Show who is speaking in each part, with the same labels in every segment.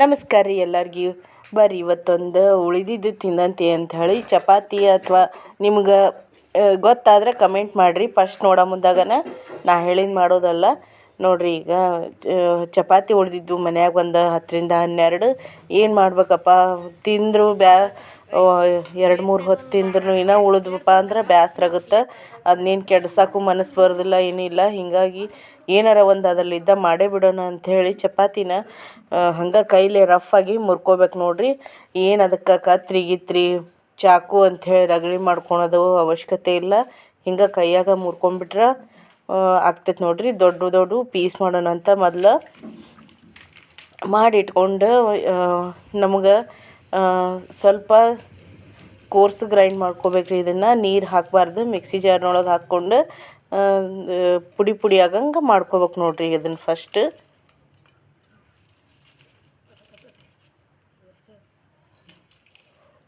Speaker 1: ನಮಸ್ಕಾರ ರೀ ಎಲ್ಲರಿಗೂ. ಬರ್ರಿ ಇವತ್ತೊಂದು ಉಳಿದಿದ್ದು ತಿಂದಂತೆ ಅಂತ ಹೇಳಿ ಚಪಾತಿ ಅಥವಾ ನಿಮ್ಗೆ ಗೊತ್ತಾದ್ರೆ ಕಮೆಂಟ್ ಮಾಡಿರಿ. ಫಸ್ಟ್ ನೋಡೋ ಮುಂದಾಗನ ನಾ ಹೇಳಿದ್ದು ಮಾಡೋದಲ್ಲ. ನೋಡಿರಿ ಈಗ ಚಪಾತಿ ಉಳಿದಿದ್ದು ಮನ್ಯಾಗ ಒಂದು ಹತ್ತರಿಂದ ಹನ್ನೆರಡು. ಏನು ಮಾಡ್ಬೇಕಪ್ಪ? ತಿಂದರೂ ಬ್ಯಾ ಎರಡು ಮೂರು ಹೊತ್ತು ತಿಂದ್ರೂ ಇನ್ನೂ ಉಳಿದ್ವಪ್ಪ ಅಂದ್ರೆ ಬೇಸ್ರಾಗುತ್ತೆ ಅದನ್ನೇನು ಕೆಡ್ಸೋಕ್ಕೂ ಮನಸ್ಸು ಬರೋದಿಲ್ಲ ಏನಿಲ್ಲ ಹೀಗಾಗಿ ಏನಾರ ಒಂದು ಅದರಲ್ಲಿದ್ದ ಮಾಡೇ ಬಿಡೋಣ ಅಂಥೇಳಿ ಚಪಾತಿನ ಹಂಗೆ ಕೈಲೇ ಆಗಿ ಮುರ್ಕೋಬೇಕು ನೋಡಿರಿ. ಏನು ಅದಕ್ಕೆ ಕತ್ರಿ ಗಿತ್ರಿ, ಚಾಕು ಅಂಥೇಳಿ ರಗಳಿ ಮಾಡ್ಕೊಳೋದು ಅವಶ್ಯಕತೆ ಇಲ್ಲ. ಹಿಂಗೆ ಕೈಯಾಗ ಮುರ್ಕೊಂಡ್ಬಿಟ್ರೆ ಆಗ್ತೈತೆ ನೋಡಿರಿ. ದೊಡ್ಡ ದೊಡ್ಡ ಪೀಸ್ ಮಾಡೋಣ ಅಂತ ಮೊದ್ಲು ಮಾಡಿಟ್ಕೊಂಡು ನಮ್ಗೆ ಸ್ವಲ್ಪ ಕೋರ್ಸ್ ಗ್ರೈಂಡ್ ಮಾಡ್ಕೋಬೇಕ್ರಿ. ಇದನ್ನು ನೀರು ಹಾಕಬಾರ್ದು ಮಿಕ್ಸಿ ಜಾರ್ನೊಳಗೆ ಹಾಕ್ಕೊಂಡು ಪುಡಿ ಪುಡಿ ಆಗಂಗೆ ಮಾಡ್ಕೋಬೇಕು ನೋಡಿರಿ ಇದನ್ನು ಫಸ್ಟ್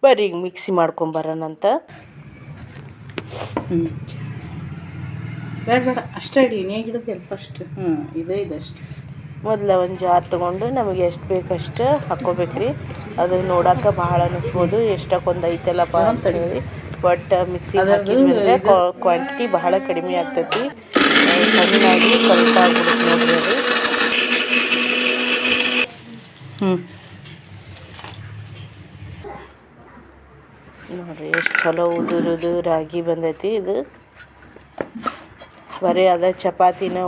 Speaker 1: ಬರ್ರಿ ಈಗ ಮಿಕ್ಸಿ ಮಾಡ್ಕೊಂಬರೋಣಂತ
Speaker 2: ಬೇಡ ಬೇಡ ಅಷ್ಟೇ ಇಡಿ ಫಸ್ಟ್ ಹ್ಞೂ ಇದೆ ಇದಷ್ಟು.
Speaker 1: ಮೊದಲ ಒಂದು ಜಾರ್ ತೊಗೊಂಡು ನಮಗೆ ಎಷ್ಟು ಬೇಕಷ್ಟು ಹಾಕ್ಕೋಬೇಕ್ರಿ. ಅದು ನೋಡಕ್ಕೆ ಭಾಳ ಅನ್ನಿಸ್ಬೋದು ಎಷ್ಟಕ್ಕೊಂದು ಐತಲ್ಲಪ್ಪ ಅಂತ ಹೇಳಿ. ಬಟ್ ಮಿಕ್ಸಿ ಹಾಕಿದ್ಮೇಲೆ ಕ್ವಾಂಟಿಟಿ ಬಹಳ ಕಡಿಮೆ ಆಗ್ತೈತಿ. ಸಣ್ಣಾಗಿ ಸ್ವಲ್ಪ ಆಗ್ಬಿಡುತ್ತೆ ನೋಡ್ರಿ ಅದು.
Speaker 2: ಹ್ಞೂ
Speaker 1: ನೋಡ್ರಿ ಎಷ್ಟು ಚಲೋ ಉದುರುದು ರಾಗಿ ಬಂದೈತಿ ಇದು. ಬರೀ ಅದ ಚಪಾತಿನ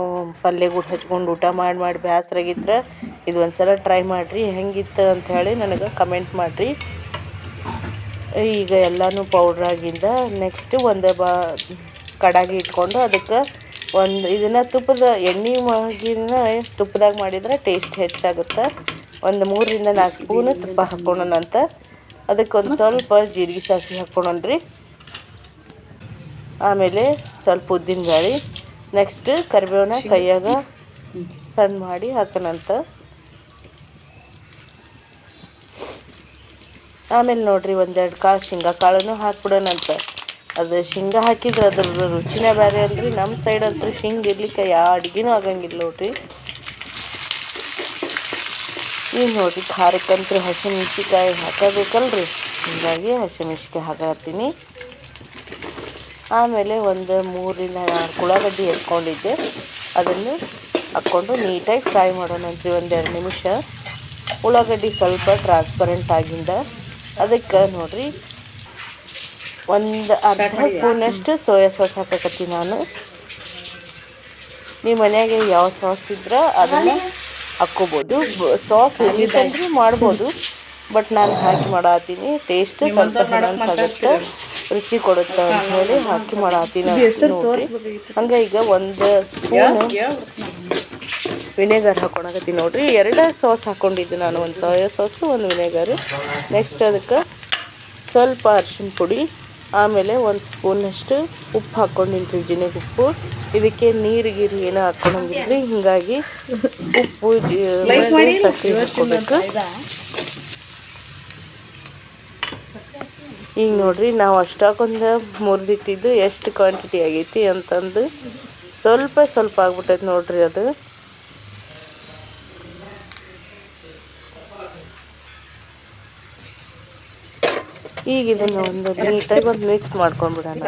Speaker 1: ಪಲ್ಯ ಕೂಡ ಹಚ್ಕೊಂಡು ಊಟ ಮಾಡಿ ಮಾಡಿ ಬೇಸ್ರಾಗಿದ್ರೆ ಇದು ಒಂದು ಸಲ ಟ್ರೈ ಮಾಡಿರಿ. ಹೆಂಗಿತ್ತು ಹೇಳಿ ನನಗೆ ಕಮೆಂಟ್ ಮಾಡಿರಿ. ಈಗ ಎಲ್ಲನೂ ಪೌಡ್ರಾಗಿಂದ ನೆಕ್ಸ್ಟ್ ಒಂದು ಬಾ ಕಡಾಗಿ ಇಟ್ಕೊಂಡು ಅದಕ್ಕೆ ಒಂದು ಇದನ್ನು ತುಪ್ಪದ ಎಣ್ಣೆ ಮಾಗಿನ ತುಪ್ಪದಾಗ ಮಾಡಿದ್ರೆ ಟೇಸ್ಟ್ ಹೆಚ್ಚಾಗುತ್ತೆ. ಒಂದು ಮೂರರಿಂದ ನಾಲ್ಕು ಸ್ಪೂನ್ ತುಪ್ಪ ಹಾಕ್ಕೊಳ್ಳೋಣಂತ ಅದಕ್ಕೆ ಒಂದು ಸ್ವಲ್ಪ ಜೀರಿಗೆ ಸಾಸಿವೆ ಹಾಕ್ಕೊಳ್ಳೋಣ್ರಿ ಆಮೇಲೆ ಸ್ವಲ್ಪ ಉದ್ದಿನ ಬೇಳೆ ನೆಕ್ಸ್ಟ್ ಕರಿಬೇವನ ಕೈಯಾಗ ಸಣ್ಣ ಮಾಡಿ ಹಾಕೋಣಂತ ಆಮೇಲೆ ನೋಡ್ರಿ ಒಂದೆರಡು ಕಾಳು ಶೇಂಗಾ ಕಾಳನ್ನು ಹಾಕ್ಬಿಡೋಣಂತ ಅದು ಶೇಂಗಾ ಹಾಕಿದ್ರೆ ಅದ್ರ ರುಚಿನೇ ಬೇರೆ ಅಲ್ರಿ. ನಮ್ಮ ಸೈಡ್ ಅಂತೂ ಶೇಂಗ ಇರ್ಲಿಕ್ಕೆ ಯಾವ ಅಡುಗೆನೂ ಆಗಂಗಿಲ್ಲ ನೋಡ್ರಿ. ಈಗ ನೋಡ್ರಿ ಖಾರಕ್ಕಂತೂ ಹಸಿಮೆಣ್ಸಿಕಾಯಿ ಹಾಕಬೇಕಲ್ರಿ. ಹೀಗಾಗಿ ಹಸಿಮೆಣ್ಸಿಕಾಯಿ ಹಾಕತ್ತೀನಿ. ಆಮೇಲೆ ಒಂದು ಮೂರಿಂದ ನಾಲ್ಕು ಉಳ್ಳಾಗಡ್ಡಿ ಎತ್ಕೊಂಡಿದ್ದೆ. ಅದನ್ನು ಹಾಕ್ಕೊಂಡು ನೀಟಾಗಿ ಫ್ರೈ ಮಾಡೋಣಂತ್ರಿ ಒಂದೆರಡು ನಿಮಿಷ. ಉಳ್ಳಾಗಡ್ಡಿ ಸ್ವಲ್ಪ ಟ್ರಾನ್ಸ್ಪರೆಂಟ್ ಆಗಿಂದ ಅದಕ್ಕೆ ನೋಡಿರಿ ಒಂದು ಅರ್ಧ ಸ್ಪೂನಷ್ಟು ಸೋಯಾ ಸಾಸ್ ಹಾಕಕತ್ತೀನಿ ನಾನು. ನಿಮ್ಮ ಮನೆಯಾಗೆ ಯಾವ ಸಾಸ್ ಇದ್ರೆ ಅದನ್ನು ಹಾಕ್ಕೋಬೋದು. ಸಾಸ್ ಇಲ್ಲಿದ್ದಂದ್ರೆ ಮಾಡ್ಬೋದು. ಬಟ್ ನಾನು ಹಾಕಿ ಮಾಡತ್ತೀನಿ ಟೇಸ್ಟ್ ಸ್ವಲ್ಪ ಹೆಣನ್ಸ್ ಆಗುತ್ತೆ. ರುಚಿ ಕೊಡುತ್ತೆ ಹೇಳಿ ಹಾಕಿ ಮಾಡತ್ತೀನಿ ನೋಡ್ರಿ ಹಂಗೆ ಈಗ ಒಂದು ಸ್ಪೂನ್ ವಿನೆಗರ್ ಹಾಕೊಳಕತ್ತೀನಿ ನೋಡ್ರಿ. ಎರಡು ಸಾಸ್ ಹಾಕೊಂಡಿದ್ದೆ ನಾನು ಒಂದು ಸೋಯಾ ಸಾಸು ಒಂದು ವಿನೆಗರ್. ನೆಕ್ಸ್ಟ್ ಅದಕ್ಕೆ ಸ್ವಲ್ಪ ಅರ್ಶಿಣ ಪುಡಿ ಆಮೇಲೆ ಒಂದು ಸ್ಪೂನಷ್ಟು ಉಪ್ಪು ಹಾಕ್ಕೊಂಡಿನ್ರಿ ಜಿನಿಗೆ ಉಪ್ಪು. ಇದಕ್ಕೆ ನೀರು ಗೀರು ಏನೋ ಹಾಕ್ಕೊಳಂಗಿಲ್ಲ ಹಿಂಗಾಗಿ ಉಪ್ಪು ಸಕ್ಕರೆ ಹಾಕ್ಕೋಬೇಕು ಈಗ ನೋಡ್ರಿ, ನಾವು ಅಷ್ಟಕ್ಕೊಂದು ಮುರಿದಿಟ್ಟಿದ್ದು ಎಷ್ಟು ಕ್ವಾಂಟಿಟಿ ಆಗೈತಿ ಅಂತಂದು ಸ್ವಲ್ಪ ಸ್ವಲ್ಪ ಆಗ್ಬಿಟ್ಟೈತೆ ನೋಡ್ರಿ ಅದು. ಈಗ ಇದನ್ನು ಒಂದು ನೀಟಾಗಿ ಒಂದು ಮಿಕ್ಸ್ ಮಾಡ್ಕೊಂಡ್ಬಿಡೋಣ.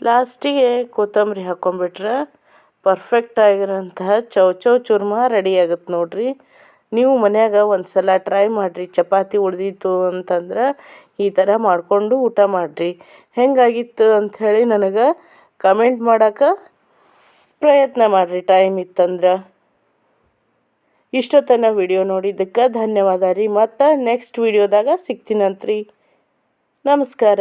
Speaker 1: ಲಾಸ್ಟಿಗೆ ಕೊತ್ತಂಬರಿ ಹಾಕ್ಕೊಂಬಿಟ್ರೆ ಪರ್ಫೆಕ್ಟ್ ಆಗಿರೋಂತಹ ಚೌಚೌ ಚೂರ್ಮ ರೆಡಿ ಆಗುತ್ತೆ ನೋಡ್ರಿ. ನೀವು ಮನ್ಯಾಗ ಒಂದು ಸಲ ಟ್ರೈ ಮಾಡಿರಿ. ಚಪಾತಿ ಉಳಿದಿತ್ತು ಅಂತಂದ್ರೆ ಈ ಥರ ಮಾಡಿಕೊಂಡು ಊಟ ಮಾಡಿರಿ. ಹೆಂಗಾಗಿತ್ತು ಅಂಥೇಳಿ ನನಗೆ ಕಮೆಂಟ್ ಮಾಡೋಕೆ ಪ್ರಯತ್ನ ಮಾಡಿರಿ ಟೈಮ್ ಇತ್ತಂದ್ರೆ. ಇಷ್ಟೊತ್ತನ ವಿಡಿಯೋ ನೋಡಿದ್ದಕ್ಕೆ ಧನ್ಯವಾದ ರೀ. ಮತ್ತು ನೆಕ್ಸ್ಟ್ ವಿಡಿಯೋದಾಗ ಸಿಗ್ತೀನಂತ್ರಿ ನಮಸ್ಕಾರ.